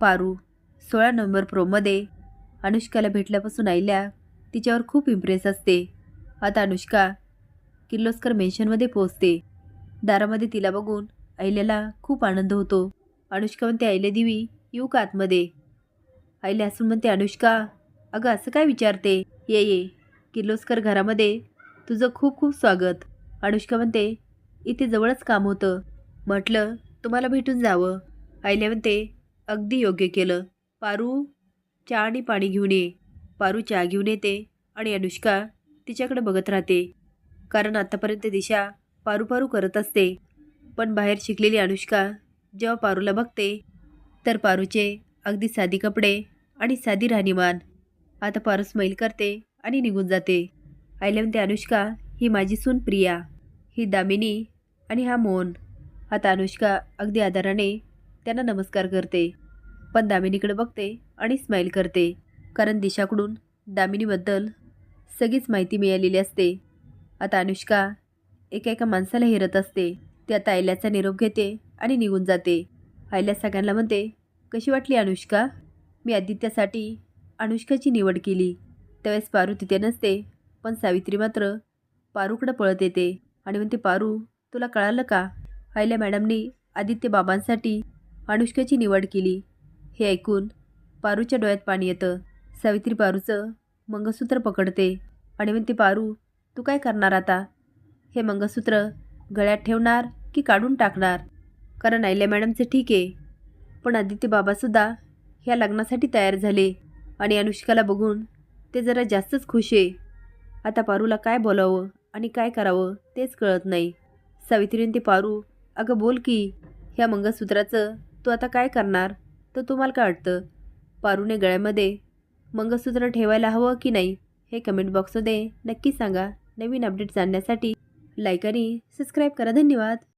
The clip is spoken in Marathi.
पारू सोळा नोव्हेंबर प्रोमध्ये अनुष्काला भेटल्यापासून आईल्या तिच्यावर खूप इम्प्रेस असते. आता अनुष्का किर्लोस्कर मेन्शनमध्ये पोहोचते. दारामध्ये तिला बघून आईल्याला खूप आनंद होतो. अनुष्का म्हणते आईले दिवी येऊ का आतमध्ये? आईला असून म्हणते अनुष्का अगं असं काय विचारते? ये ये. किर्लोस्कर घरामध्ये तुझं खूप खूप स्वागत. अनुष्का म्हणते इथे जवळच काम होतं. म्हटलं तुम्हाला भेटून जावं. आईला म्हणते अगदी योग्य केलं. पारू चहा आणि पाणी घेऊन ये. पारू चहा घेऊन येते आणि अनुष्का तिच्याकडे बघत राहते. कारण आतापर्यंत दिशा पारू पारू करत असते. पण बाहेर शिकलेली अनुष्का जेव्हा पारूला बघते तर पारूचे अगदी साधी कपडे आणि साधी राहणीमान. आता पारू स्माईल करते आणि निघून जाते. आईला म्हणते अनुष्का. ही माझी सून प्रिया. ही दामिनी आणि हा मोहन. आता अनुष्का अगदी आदराने त्यांना नमस्कार करते. पण दामिनीकडे बघते आणि स्माईल करते. कारण दिशाकडून दामिनीबद्दल सगळीच माहिती मिळालेली असते. आता अनुष्का एका एका माणसाला हेरत असते. ती आता आयल्याचा निरोप घेते आणि निघून जाते. आयल्या सगळ्यांना म्हणते कशी वाटली अनुष्का? मी आदित्यासाठी अनुष्काची निवड केली. त्यावेळेस पारू तिथे नसते पण सावित्री मात्र पारूकडं पळत येते. आणि म्हणते पारू तुला कळालं का? आयल्या मॅडमनी आदित्य बाबांसाठी अनुष्काची निवड केली. हे ऐकून पारूच्या डोळ्यात पाणी येतं. सावित्री पारूचं मंगळसूत्र पकडते. आणि म्हणते पारू तू काय करणार आता? हे मंगळसूत्र गळ्यात ठेवणार की काढून टाकणार? कारण आयल्या मॅडमचं ठीक आहे. पण आदित्य बाबासुद्धा ह्या लग्नासाठी तयार झाले. आणि अनुष्काला बघून ते जरा जास्तच खुश आहे. आता पारूला काय बोलावं आणि काय करावं तेच कळत नाही. सावित्रीने ते पारू अगं बोल की ह्या मंगळसूत्राचं तू आता काय करणार? तर तुम्हाला काय वाटतं? पारूने गळ्यामध्ये मंगळसूत्र ठेवायला हवं की नाही हे कमेंट बॉक्समध्ये नक्की सांगा. नवीन अपडेट जाणण्यासाठी लाईक आणि सबस्क्राईब करा. धन्यवाद.